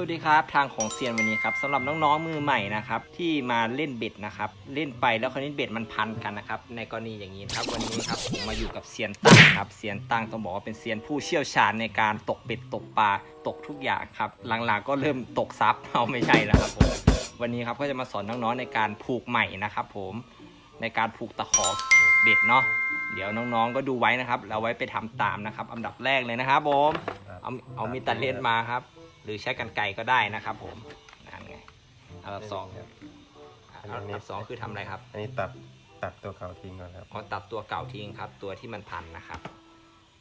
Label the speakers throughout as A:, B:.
A: สวัสดีครับทางของเซียนวันนี้ครับสำหรับน้องๆมือใหม่นะครับที่มาเล่นเบ็ดนะครับเล่นไปแล้วคราวนี้เบ็ดมันพันกันนะครับในกรณีอย่างนี้ครับวันนี้ครับผมมาอยู่กับเซียนตั้งครับเซียนตั้งต้องบอกว่าเป็นเซียนผู้เชี่ยวชาญในการตกเบ็ดตกปลาตกทุกอย่างครับหลังๆก็เริ่มตกซับเอาไม่ใช่แล้วครับผมวันนี้ครับก็จะมาสอนน้องๆในการผูกใหม่นะครับผมในการผูกตะขอเบ็ดเนาะเดี๋ยวน้องๆก็ดูไว้นะครับเราไว้ไปทำตามนะครับ อันดับแรกเลยนะครับผมเอาเอามีตัดเล่นมาครับ รือใช้กันไกรก็ได้นะครับ ผมนั่นไงอันดับสองอันดับสองคือทำอะไรครับ
B: อันนี้ตัดตัดตัวเก่าทิ้งก่อนครับ
A: เอาตัดตัวเก่าทิ้งครับ ตัวที่มันพันนะครับ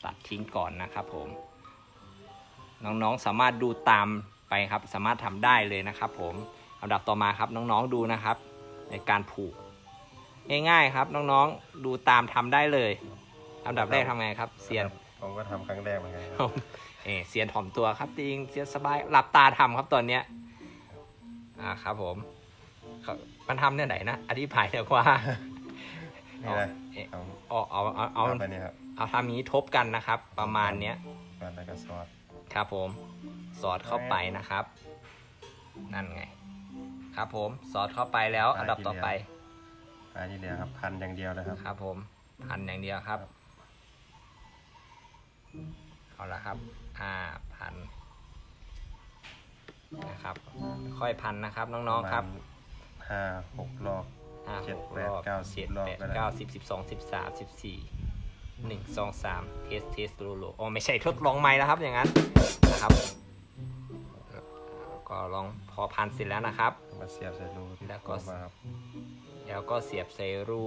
A: ตัดทิ้งก่อนนะครับ ผม น้องๆสามารถดูตามไปครับ สามารถทำได้เลยนะครับ ผมอันดับต่อมาครับน้องๆดูนะครับ ในการผูก ง่ายๆครับ น้องๆดูตามทำได้เลยอันดับแรกทำไงครับเซียน
B: ผมก็ทำครั้งแรกเหมือนกันครับ
A: เออเสียนถ่อมตัวครับจริงเสียนสบายหลับตาทำครับตอนเนี้ยอ่าครับผมเขามันทำเนี่ยไหนนะอธิบายเถอะว่า
B: นี่นะ
A: เอา
B: เอา
A: เอาเอาเอา
B: เอา
A: เอา
B: ไปนี่ครับ
A: เอาทำนี้ทบกันนะครับ ประมาณเนี้ย
B: ก่อนแล้วก็ซอส
A: ครับผม สอดเข้าไปนะครับ นั่นไง ครับผมสอดเข้าไปแล้ว อันดับต่อไป
B: ปลายที่เหลือครับ พันอย่างเดียวเลยครับ
A: ครับผม พันอย่างเดียวครับ เอาละครับอ่าพันนะครับ ค่อยพันนะครับน้องๆครับ
B: ปะมาณห้าหกรอบ
A: ห้า
B: เจ็ด
A: หก
B: แป
A: ร
B: ด
A: อบ
B: เก้าสิ
A: เจ็
B: บ
A: ด
B: รอบ
A: แปด
B: ก็ได้
A: เก้าสิบสิบสองสิบสามสิบสี่หนึ่งสองสามเทสเทสโลโลอ๋อไม่ใช่ทดลองไม้แล้วครับอย่างนั้นนะครับแล้วก็ลองพอพันเสร็จแล้วนะครับ
B: มาเสียบใส่รูที่
A: แล้วก็
B: เข้ามาครับ
A: แล้วก็เสียบใส่รู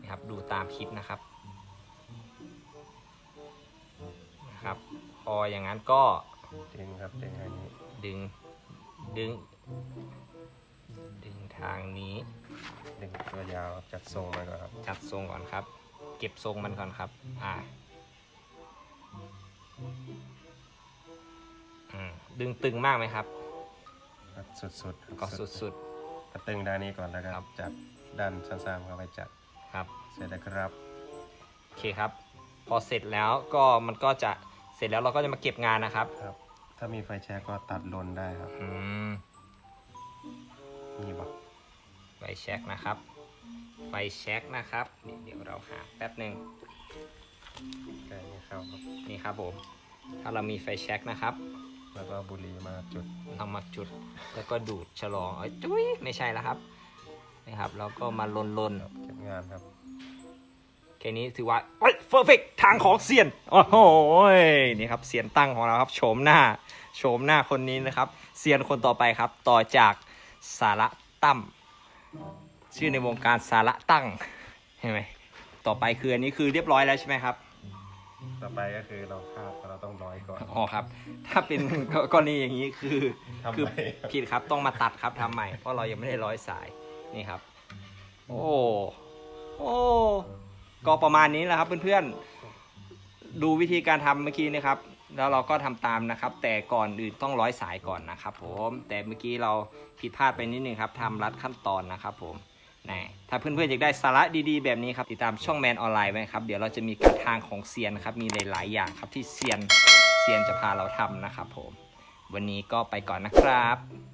A: นะครับดูตามคลิปนะครับ นะครับ พออย่างนั้นก็
B: ดึงครับดึงอันนี้
A: ดึงดึง ดึงทางนี้
B: ดึงตัวยาวครับจัดทรงมาก่อนครับ
A: จัดทรงก่อนครับ เก็บทรงมันก่อนครับ อ่าอืมดึงตึงมากไหมครับ
B: ครับสุดๆครับ
A: ก็สุด
B: ก็ตึงด้านนี้ก่อนแล้วก็
A: ครับ
B: จัดด้านซ้ำๆเข้าไปจัด
A: ๆครับ
B: เสร็จแล้วครับ
A: โอเคครับ พอเสร็จแล้วก็มันก็จะเส ร็จแล้วเราก็จะมาเก็บงานนะครับ
B: ครับ ถ้ามีไฟแช็กก็ตัดลนได้ครับ
A: อืม
B: นี่บอก
A: ไฟแช็กนะครับ ไฟแช็กนะครับนี่เดี๋ยวเราหาแป๊บหนึ่ง
B: ใกล้นี้เข้าครับ
A: นี่ครับผม ถ้าเรามีไฟแช็กนะครับ
B: แล้วก็บุหรี่มาจุด
A: เรามาจุด แล้วก็ดูดฉลองเอ้ยจุ้ยไม่ใช่แล้วครับนี่ครับแล้วก็มาลนลน
B: ครับเก็บงานครับ
A: ๆ แค่นี้ถือว่าเอ้ยเฟอร์เฟกทางของเซียน โอ้โหนี่ครับเซียนตั้งของเราครับโฉมหน้าโฉมหน้าคนนี้นะครับเซียนคนต่อไปครับ ต่อจากสาระตั้มชื่อในวงการสาระตั้งเห็นไหมต่อไปคืออันนี้คือเรียบร้อยแล้วใช่ไหมครับ
B: ต่อไปก็คือเราคาดเราต้องร้อยก่อน
A: อ๋อครับ ถ้าเป็นกรณีอย่างนี้คือ
B: ทำ
A: คือ
B: ไมครับ
A: ผิดครับต้องมาตัดครับทำใหม่เพราะเรายังไม่ได้ร้อยสายนี่ครับ โอ้โอ้ ก็ประมาณนี้แหละครับเพื่อนๆ ดูวิธีการทำเมื่อกี้นะครับ แล้วเราก็ทำตามนะครับ แต่ก่อนอื่นต้องร้อยสายก่อนนะครับ ผม แต่เมื่อกี้เราผิดพลาดไปนิดนึงครับทำรัดขั้นตอนนะครับ ผมนะถ้าเพื่อนๆอยากได้สาระดีๆแบบนี้ครับติดตามช่องแมนออนไลน์ไว้ครับเดี๋ยวเราจะมีการทางของเซียนครับมีหลายๆอย่างครับที่เซียนเซียนจะพาเราทำนะครับ ผม วันนี้ก็ไปก่อนนะครับ